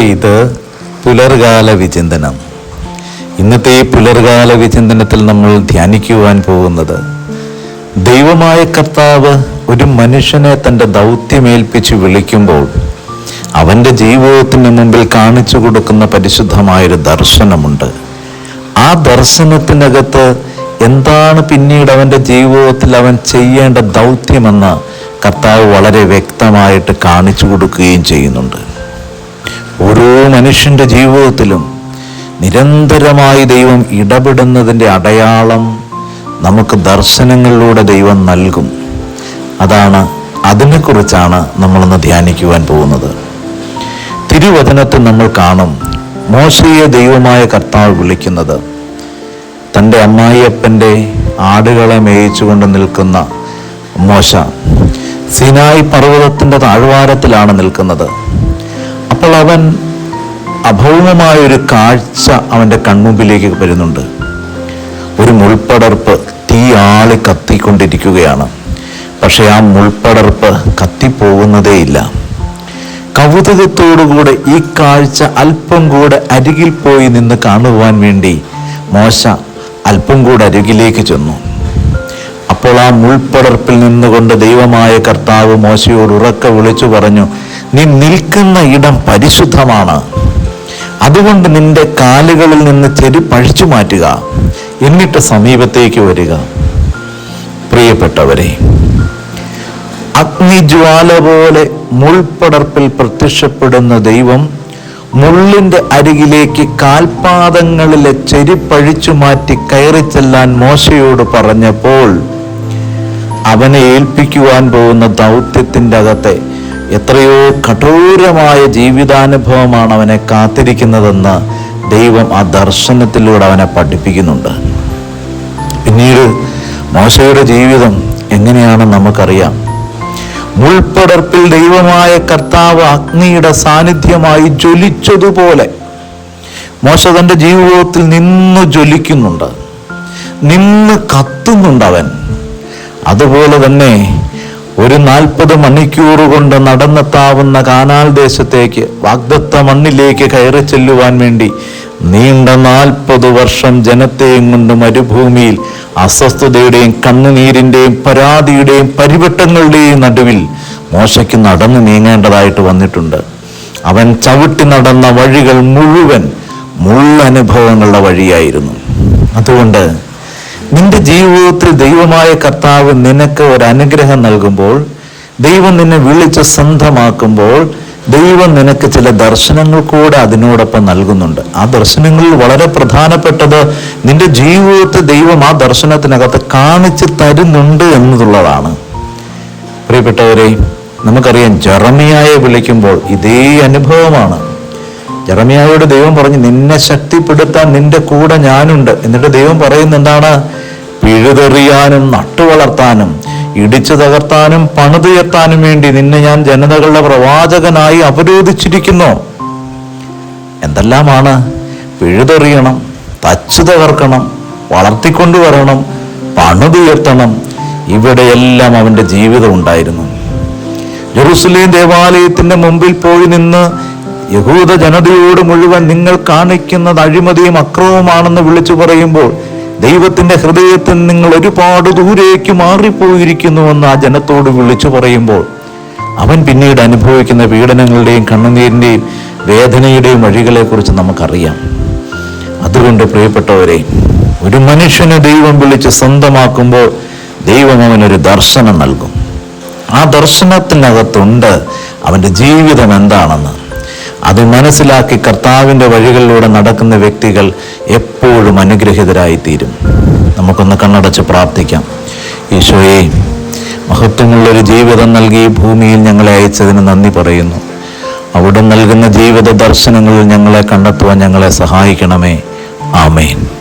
ഇത് പുലർകാല വിചിന്തനം. ഇന്നത്തെ ഈ പുലർകാല വിചിന്തനത്തിൽ നമ്മൾ ധ്യാനിക്കുവാൻ പോകുന്നത് ദൈവമായ കർത്താവ് ഒരു മനുഷ്യനെ തന്റെ ദൗത്യമേൽപ്പിച്ച് വിളിക്കുമ്പോൾ അവന്റെ ജീവിതത്തിന് മുമ്പിൽ കാണിച്ചു കൊടുക്കുന്ന പരിശുദ്ധമായൊരു ദർശനമുണ്ട്. ആ ദർശനത്തിനകത്ത് എന്താണ് പിന്നീട് അവന്റെ ജീവിതത്തിൽ അവൻ ചെയ്യേണ്ട ദൗത്യമെന്ന് കർത്താവ് വളരെ വ്യക്തമായിട്ട് കാണിച്ചു കൊടുക്കുകയും ചെയ്യുന്നുണ്ട്. ഓരോ മനുഷ്യന്റെ ജീവിതത്തിലും നിരന്തരമായി ദൈവം ഇടപെടുന്നതിന്റെ അടയാളം നമുക്ക് ദർശനങ്ങളിലൂടെ ദൈവം നൽകും. അതാണ് അതിനെക്കുറിച്ചാണ് നമ്മളിന്ന് ധ്യാനിക്കുവാൻ പോകുന്നത്. തിരുവചനത്തിൽ നമ്മൾ കാണും മോശയെ ദൈവമായ കർത്താവ് വിളിക്കുന്നത്. തന്റെ അമ്മായിയപ്പന്റെ ആടുകളെ മേയിച്ചുകൊണ്ട് നിൽക്കുന്ന മോശ. സിനായി പർവതത്തിന്റെ താഴ്വാരത്തിലാണ് നിൽക്കുന്നത്. അപ്പോൾ അവൻ അഭൗമമായൊരു കാഴ്ച അവന്റെ കൺമുമ്പിലേക്ക് വരുന്നുണ്ട്. ഒരു മുൾപ്പടർപ്പ് തീ ആളി കത്തിക്കൊണ്ടിരിക്കുകയാണ്. പക്ഷെ ആ മുൾപ്പടർപ്പ് കത്തിപ്പോകുന്നതേയില്ല. കൗതുകത്തോടുകൂടെ ഈ കാഴ്ച അല്പം കൂടെ അരികിൽ പോയി നിന്ന് കാണുവാൻ വേണ്ടി മോശ അല്പം കൂടെ അരികിലേക്ക് ചെന്നു. അപ്പോൾ ആ മുൾപ്പടർപ്പിൽ നിന്നുകൊണ്ട് ദൈവമായ കർത്താവ് മോശയോട് ഉറക്കെ വിളിച്ചു പറഞ്ഞു നീ നിൽക്കുന്ന ഇടം പരിശുദ്ധമാണ്. അതുകൊണ്ട് നിന്റെ കാലുകളിൽ നിന്ന് ചെരി പഴിച്ചു മാറ്റുക. എന്നിട്ട് സമീപത്തേക്ക് വരിക. പ്രിയപ്പെട്ടവരെ അഗ്നിജ്വാല പോലെ മുൾപ്പടർപ്പിൽ പ്രത്യക്ഷപ്പെടുന്ന ദൈവം മുള്ളിന്റെ അരികിലേക്ക് കാൽപാദങ്ങളിലെ ചെരി പഴിച്ചു മാറ്റി കയറി ചെല്ലാൻ മോശയോട് പറഞ്ഞപ്പോൾ അവനെ ഏൽപ്പിക്കുവാൻ പോകുന്ന ദൗത്യത്തിന്റെ അകത്തെ എത്രയോ കഠോരമായ ജീവിതാനുഭവമാണ് അവനെ കാത്തിരിക്കുന്നതെന്ന് ദൈവം ആ ദർശനത്തിലൂടെ അവനെ പഠിപ്പിക്കുന്നുണ്ട്. പിന്നീട് മോശയുടെ ജീവിതം എങ്ങനെയാണ് നമുക്കറിയാം. മുൾപ്പടർപ്പിൽ ദൈവമായ കർത്താവ് അഗ്നിയുടെ സാന്നിധ്യമായി ജ്വലിച്ചതുപോലെ മോശ തന്റെ ജീവിതത്തിൽ നിന്ന് ജ്വലിക്കുന്നുണ്ട്. നിന്ന് കത്തുന്നുണ്ട് അവൻ. അതുപോലെ തന്നെ ഒരു നാൽപ്പത് മണിക്കൂർ കൊണ്ട് നടന്നെത്താവുന്ന കാനാൽ ദേശത്തേക്ക് വാഗ്ദത്ത മണ്ണിലേക്ക് കയറി ചെല്ലുവാൻ വേണ്ടി നീണ്ട നാൽപ്പത് വർഷം ജനത്തെയും കൊണ്ട് മരുഭൂമിയിൽ അസ്വസ്ഥതയുടെയും കണ്ണുനീരിന്റെയും പരാതിയുടെയും പരിവട്ടങ്ങളുടെയും നടുവിൽ മോശയ്ക്ക് നടന്നു നീങ്ങേണ്ടതായിട്ട് വന്നിട്ടുണ്ട്. അവൻ ചവിട്ടി നടന്ന വഴികൾ മുഴുവൻ മുള്ളനുഭവങ്ങളുടെ വഴിയായിരുന്നു. അതുകൊണ്ട് നിന്റെ ജീവിതത്തിൽ ദൈവമായ കർത്താവ് നിനക്ക് ഒരു അനുഗ്രഹം നൽകുമ്പോൾ ദൈവം നിന്നെ വിളിച്ച് സ്വന്തമാക്കുമ്പോൾ ദൈവം നിനക്ക് ചില ദർശനങ്ങൾ കൂടെ അതിനോടൊപ്പം നൽകുന്നുണ്ട്. ആ ദർശനങ്ങളിൽ വളരെ പ്രധാനപ്പെട്ടത് നിന്റെ ജീവിതത്തിൽ ദൈവം ആ ദർശനത്തിനകത്ത് കാണിച്ചു തരുന്നുണ്ട് എന്നുള്ളതാണ്. പ്രിയപ്പെട്ടവരെ നമുക്കറിയാം ജറമിയായെ വിളിക്കുമ്പോൾ ഇതേ അനുഭവമാണ്. ജറമിയായോട് ദൈവം പറഞ്ഞു നിന്നെ ശക്തിപ്പെടുത്താൻ നിന്റെ കൂടെ ഞാനുണ്ട്. എന്നിട്ട് ദൈവം പറയുന്ന എന്താണ്? പിഴുതെറിയാനും നട്ടുവളർത്താനും ഇടിച്ചു തകർത്താനും പണിതുയർത്താനും വേണ്ടി നിന്നെ ഞാൻ ജനതകളുടെ പ്രവാചകനായി അവരോധിച്ചിരിക്കുന്നു. എന്തെല്ലാമാണ്? പിഴുതെറിയണം തച്ചു തകർക്കണം വളർത്തിക്കൊണ്ടുവരണം പണിതുയർത്തണം ഇവിടെയെല്ലാം അവന്റെ ജീവിതം ഉണ്ടായിരുന്നു. ജെറുസലേം ദേവാലയത്തിന്റെ മുമ്പിൽ പോയി നിന്ന് യഹൂദ ജനതയോട് മുഴുവൻ നിങ്ങൾ കാണിക്കുന്നത് അഴിമതിയും അക്രമവുമാണെന്ന് വിളിച്ചു പറയുമ്പോൾ ദൈവത്തിന്റെ ഹൃദയത്തിൽ നിങ്ങൾ ഒരുപാട് ദൂരേക്ക് മാറിപ്പോയിരിക്കുന്നുവെന്ന് ആ ജനത്തോട് വിളിച്ചു പറയുമ്പോൾ അവൻ പിന്നീട് അനുഭവിക്കുന്ന പീഡനങ്ങളുടെയും കണ്ണുനീരിന്റെയും വേദനയുടെയും വഴികളെക്കുറിച്ച് നമുക്കറിയാം. അതുകൊണ്ട് പ്രിയപ്പെട്ടവരെ ഒരു മനുഷ്യനെ ദൈവം വിളിച്ച് സ്വന്തമാക്കുമ്പോൾ ദൈവം അവനൊരു ദർശനം നൽകും. ആ ദർശനത്തിനകത്തുണ്ട് അവന്റെ ജീവിതം എന്താണെന്ന്. അത് മനസ്സിലാക്കി കർത്താവിന്റെ വഴികളിലൂടെ നടക്കുന്ന വ്യക്തികൾ എപ്പോഴും അനുഗ്രഹിതരായിത്തീരും. നമുക്കൊന്ന് കണ്ണടച്ച് പ്രാർത്ഥിക്കാം. ഈശോയെ മഹത്വമുള്ളൊരു ജീവിതം നൽകി ഭൂമിയിൽ ഞങ്ങളെ അയച്ചതിന് നന്ദി പറയുന്നു. അവിടെ നൽകുന്ന ജീവിത ദർശനങ്ങളിൽ ഞങ്ങളെ കണ്ടെത്തുവാൻ ഞങ്ങളെ സഹായിക്കണമേ. ആമേൻ.